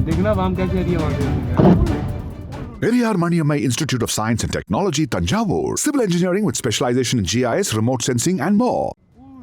அதுக்குன்னா பாம்காச்சு அறிய மாட்டேன் Periyar Maniammai institute of science and technology Thanjavur. Civil engineering with specialisation GIS remote sensing and மோ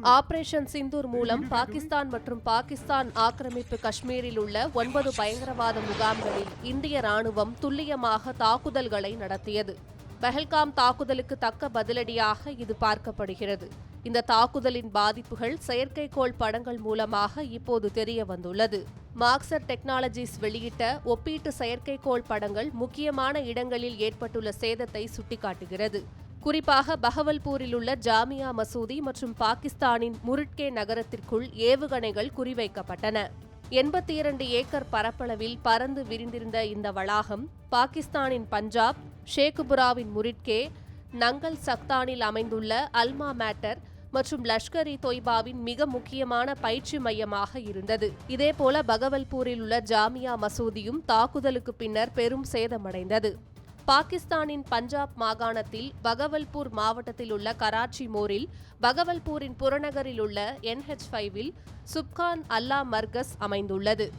operation Sindoor மூலம் பாகிஸ்தான் மற்றும் பாகிஸ்தான் ஆக்கிரமிப்பு காஷ்மீரில் உள்ள ஒன்பது பயங்கரவாத முகாம்களில் இந்திய ராணுவம் துல்லியமாக தாக்குதல்களை நடத்தியது. பெஹல்காம் தாக்குதலுக்கு தக்க பதிலடியாக இது பார்க்கப்படுகிறது. இந்த தாக்குதலின் பாதிப்புகள் செயற்கைக்கோள் படங்கள் மூலமாக இப்போது தெரிய வந்துள்ளது. மார்க்சர் டெக்னாலஜிஸ் வெளியிட்ட ஒப்பீட்டு செயற்கைக்கோள் படங்கள் முக்கியமான இடங்களில் ஏற்பட்டுள்ள சேதத்தை சுட்டிக்காட்டுகிறது. குறிப்பாக பகவல்பூரில் உள்ள ஜாமியா மசூதி மற்றும் பாகிஸ்தானின் முருட்கே நகரத்திற்குள் ஏவுகணைகள் குறிவைக்கப்பட்டன. எண்பத்தி இரண்டு ஏக்கர் பரப்பளவில் பறந்து விரிந்திருந்த இந்த வளாகம் பாகிஸ்தானின் பஞ்சாப் ஷேகுபுராவின் முரிட்கே நங்கல் சக்தானில் அமைந்துள்ள அல்மா மேட்டர் மற்றும் லஷ்கர் இ தொய்பாவின் மிக முக்கியமான பயிற்சி மையமாக இருந்தது. இதேபோல பகவல்பூரில் உள்ள ஜாமியா மசூதியும் தாக்குதலுக்கு பின்னர் பெரும் சேதமடைந்தது. பாகிஸ்தானின் பஞ்சாப் மாகாணத்தில் பகவல்பூர் மாவட்டத்தில் உள்ள கராச்சி மோரில் பகவல்பூரின் புறநகரில் உள்ள என்ஹெச் ஃபைவில் சுப்கான் அல்லா மர்கஸ் அமைந்துள்ளது.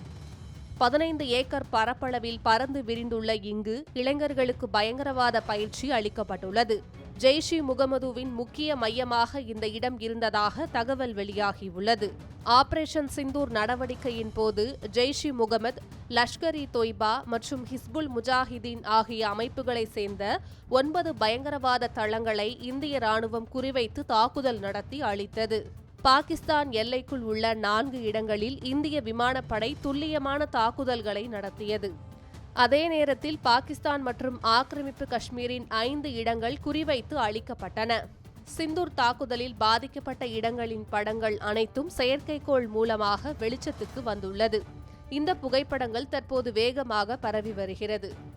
பதினைந்து ஏக்கர் பரப்பளவில் பறந்து விரிந்துள்ள இங்கு இளைஞர்களுக்கு பயங்கரவாத பயிற்சி அளிக்கப்பட்டுள்ளது. ஜெய்ஷி முகமதுவின் முக்கிய மையமாக இந்த இடம் இருந்ததாக தகவல் வெளியாகியுள்ளது. ஆபரேஷன் சிந்தூர் நடவடிக்கையின் போது ஜெய்ஷி முகமது லஷ்கர் இ தொய்பா மற்றும் ஹிஸ்புல் முஜாஹிதீன் ஆகிய அமைப்புகளை சேர்ந்த ஒன்பது பயங்கரவாத தளங்களை இந்திய ராணுவம் குறிவைத்து தாக்குதல் நடத்தி அளித்தது பாகிஸ்தான் எல்லைக்குள் உள்ள நான்கு இடங்களில் இந்திய விமானப்படை துல்லியமான தாக்குதல்களை நடத்தியது. அதே நேரத்தில் பாகிஸ்தான் மற்றும் ஆக்கிரமிப்பு காஷ்மீரின் ஐந்து இடங்கள் குறிவைத்து அளிக்கப்பட்டன. சிந்தூர் தாக்குதலில் பாதிக்கப்பட்ட இடங்களின் படங்கள் அனைத்தும் செயற்கைக்கோள் மூலமாக வெளிச்சத்துக்கு வந்துள்ளது. இந்த புகைப்படங்கள் தற்போது வேகமாக பரவி வருகிறது.